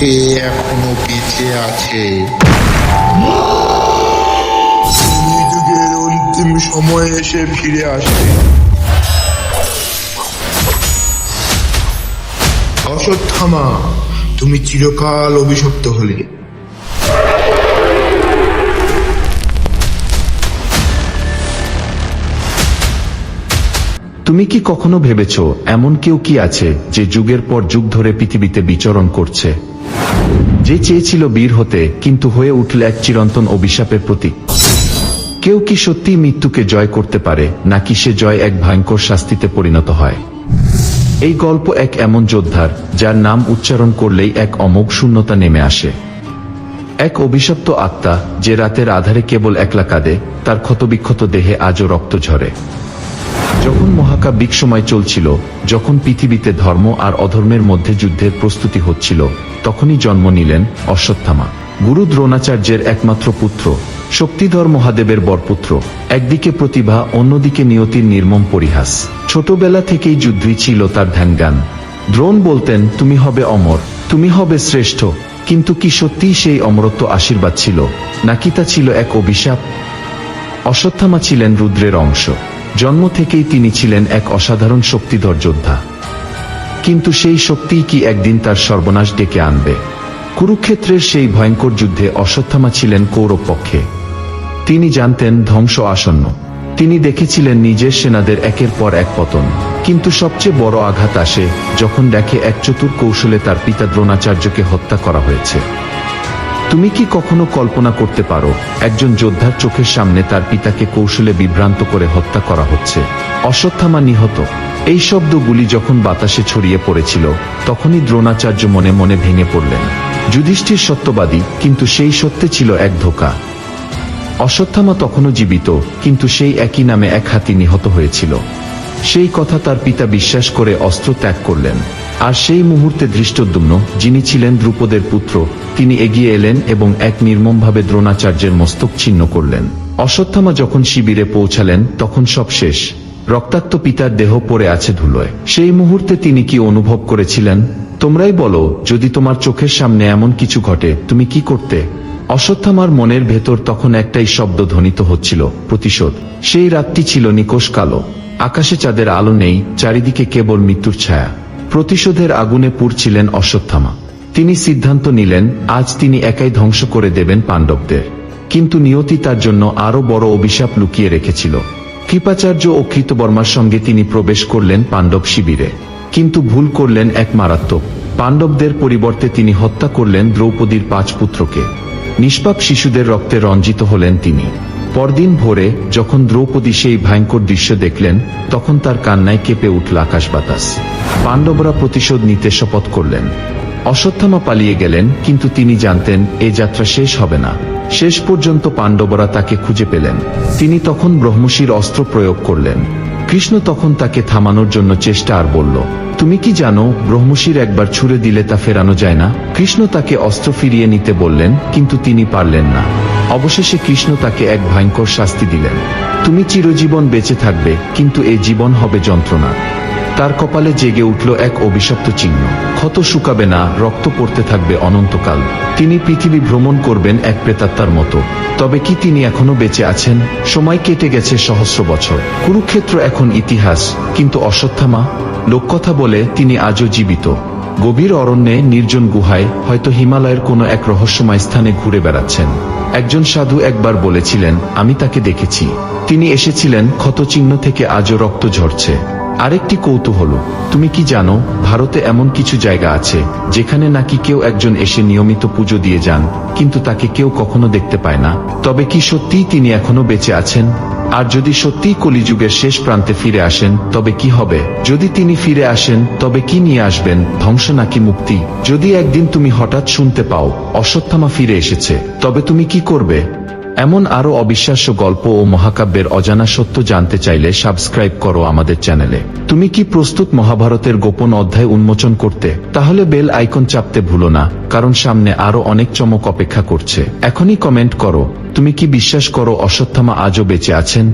সে এখনও বেঁচে আছে। যুগের অন্তিম সময় এসে ফিরে আসে অশ্বত্থামা তুমি চিরকাল অভিশপ্ত হলে। তুমি কি কখনো ভেবেছ এমন কেউ কি আছে যে যুগের পর যুগ ধরে পৃথিবীতে বিচরণ করছে? যে চেয়েছিল বীর হতে, কিন্তু হয়ে উঠল এক চিরন্তন অভিশাপের প্রতীক। কেউ কি সত্যি মৃত্যুকে জয় করতে পারে, নাকি সে জয় এক ভয়ঙ্কর শাস্তিতে পরিণত হয়? এই গল্প এক এমন যোদ্ধার, যার নাম উচ্চারণ করলেই এক অমোঘ শূন্যতা নেমে আসে। এক অভিশপ্ত আত্মা, যে রাতের আধারে কেবল একলা কাঁদে, তার ক্ষতবিক্ষত দেহে আজও রক্ত ঝরে। যখন মহাকাব্যিক সময় চলছিল, যখন পৃথিবীতে ধর্ম আর অধর্মের মধ্যে যুদ্ধের প্রস্তুতি হচ্ছিল, তখনই জন্ম নিলেন অশ্বত্থামা। গুরু দ্রোণাচার্যের একমাত্র পুত্র, শক্তিধর মহাদেবের বরপুত্র, একদিকে প্রতিভা, অন্যদিকে নিয়তির নির্মম পরিহাস। ছোটবেলা থেকেই যুদ্ধই ছিল তার ধ্যানগান দ্রোণ বলতেন, তুমি হবে অমর, তুমি হবে শ্রেষ্ঠ, কিন্তু কি সত্যিই সেই অমরত্ব আশীর্বাদ ছিল? নাকি তা ছিল এক অভিশাপ? অশ্বত্থামা ছিলেন রুদ্রের অংশ। জন্ম থেকেই তিনি ছিলেন এক অসাধারণ শক্তিধর যোদ্ধা। কিন্তু সেই শক্তিই কি একদিন তার সর্বনাশ ডেকে আনবে? কুরুক্ষেত্রের সেই ভয়ঙ্কর যুদ্ধে অশ্বত্থামা ছিলেন কৌরব পক্ষে। তিনি জানতেন ধ্বংস আসন্ন। তিনি দেখেছিলেন নিজের সেনাদের একের পর এক পতন। কিন্তু সবচেয়ে বড় আঘাত আসে যখন দেখে এক চতুর কৌশলে তার পিতা দ্রোণাচার্যকে হত্যা করা হয়েছে। তুমি কি কখনো কল্পনা করতে পারো, একজন যোদ্ধার চোখের সামনে তার পিতাকে কৌশলে বিভ্রান্ত করে হত্যা করা হচ্ছে? অশ্বত্থামা নিহত। এই শব্দগুলি যখন বাতাসে ছড়িয়ে পড়েছিল, তখনই দ্রোণাচার্য মনে মনে ভেঙে পড়লেন। যুধিষ্ঠির সত্যবাদী, কিন্তু সেই সত্যে ছিল এক ধোকা। অশ্বত্থামা তখনও জীবিত, কিন্তু সেই একই নামে এক হাতি নিহত হয়েছিল। সেই কথা তার পিতা বিশ্বাস করে অস্ত্র ত্যাগ করলেন। আর সেই মুহূর্তে ধৃষ্টদ্যুম্ন, যিনি ছিলেন দ্রুপদের পুত্র, তিনি এগিয়ে এলেন এবং এক নির্মমভাবে দ্রোণাচার্যের মস্তক ছিন্ন করলেন। অশ্বত্থামা যখন শিবিরে পৌঁছালেন, তখন সব শেষ। রক্তাক্ত পিতার দেহ পড়ে আছে ধুলোয়। সেই মুহূর্তে তিনি কি অনুভব করেছিলেন? তোমরাই বলো, যদি তোমার চোখের সামনে এমন কিছু ঘটে, তুমি কি করতে? অশ্বত্থামার মনের ভেতর তখন একটাই শব্দ ধ্বনিত হচ্ছিল, প্রতিশোধ। সেই রাতটি ছিল নিকোষ কালো। আকাশে চাঁদের আলো নেই, চারিদিকে কেবল মৃত্যুর ছায়া। প্রতিশোধের আগুনে পুড়ছিলেন অশ্বত্থামা তিনি সিদ্ধান্ত নিলেন, আজ তিনি একাই ধ্বংস করে দেবেন পাণ্ডবদের। কিন্তু নিয়তি তার জন্য আরও বড় অভিশাপ লুকিয়ে রেখেছিল। কৃপাচার্য ও কৃতবর্মার সঙ্গে তিনি প্রবেশ করলেন পাণ্ডব শিবিরে। কিন্তু ভুল করলেন এক মারাত্মক। পাণ্ডবদের পরিবর্তে তিনি হত্যা করলেন দ্রৌপদীর পাঁচ পুত্রকে। নিষ্পাপ শিশুদের রক্তে রঞ্জিত হলেন তিনি। পরদিন ভোরে যখন দ্রৌপদী সেই ভয়ঙ্কর দৃশ্য দেখলেন, তখন তার কান্নায় কেঁপে উঠল আকাশ বাতাস। পাণ্ডবরা প্রতিশোধ নিতে শপথ করলেন। অশ্বত্থামা পালিয়ে গেলেন, কিন্তু তিনি জানতেন এ যাত্রা শেষ হবে না। শেষ পর্যন্ত পাণ্ডবরা তাকে খুঁজে পেলেন। তিনি তখন ব্রহ্মশির অস্ত্র প্রয়োগ করলেন। কৃষ্ণ তখন তাকে থামানোর জন্য চেষ্টা আর বলল, তুমি কি জানো, ব্রহ্মশির একবার ছুড়ে দিলে তা ফেরানো যায় না? কৃষ্ণ তাকে অস্ত্র ফিরিয়ে নিতে বললেন, কিন্তু তিনি পারলেন না। অবশেষে কৃষ্ণ তাকে এক ভয়ঙ্কর শাস্তি দিলেন। তুমি চিরজীবন বেঁচে থাকবে, কিন্তু এ জীবন হবে যন্ত্রণা। তার কপালে জেগে উঠল এক অভিশপ্ত চিহ্ন। ক্ষত শুকাবে না, রক্ত পড়তে থাকবে অনন্তকাল। তিনি পৃথিবী ভ্রমণ করবেন এক প্রেতাত্মার মতো। তবে কি তিনি এখনও বেঁচে আছেন? সময় কেটে গেছে সহস্র বছর। কুরুক্ষেত্র এখন ইতিহাস, কিন্তু অশ্বত্থামা লোককথা বলে তিনি আজও জীবিত। গভীর অরণ্যে নির্জন গুহায় হয়তো হিমালয়ের কোনো এক রহস্যময় স্থানে ঘুরে বেড়াচ্ছেন। একজন সাধু একবার বলেছিলেন, আমি তাকে দেখেছি। তিনি এসেছিলেন, ক্ষতচিহ্ন থেকে আজও রক্ত ঝরছে। আরেকটি কৌতূহল তুমি কি জানো, ভারতে এমন কিছু জায়গা আছে, যেখানে নাকি কেউ একজন এসে নিয়মিত পুজো দিয়ে যান, কিন্তু তাকে কেউ কখনো দেখতে পায় না। তবে কি সত্যিই তিনি এখনও বেঁচে আছেন? আর যদি সত্যিই কলিযুগের শেষ প্রান্তে ফিরে আসেন, তবে কি হবে? যদি তিনি ফিরে আসেন, তবে কি নিয়ে আসবেন? ধ্বংস নাকি মুক্তি? যদি একদিন তুমি হঠাৎ শুনতে পাও, অশ্বত্থামা ফিরে এসেছে, তবে তুমি কি করবে? এমন আরও অবিশ্বাস্য গল্প ও মহাকাব্যের অজানা সত্য জানতে চাইলে সাবস্ক্রাইব করো আমাদের চ্যানেলে। তুমি কি প্রস্তুত মহাভারতের গোপন অধ্যায় উন্মোচন করতে? তাহলে বেল আইকন চাপতে ভুলো না, কারণ সামনে আরও অনেক চমক অপেক্ষা করছে। এখনই কমেন্ট করো, তুমি কি বিশ্বাস করো অশ্বত্থামা আজও বেঁচে আছেন?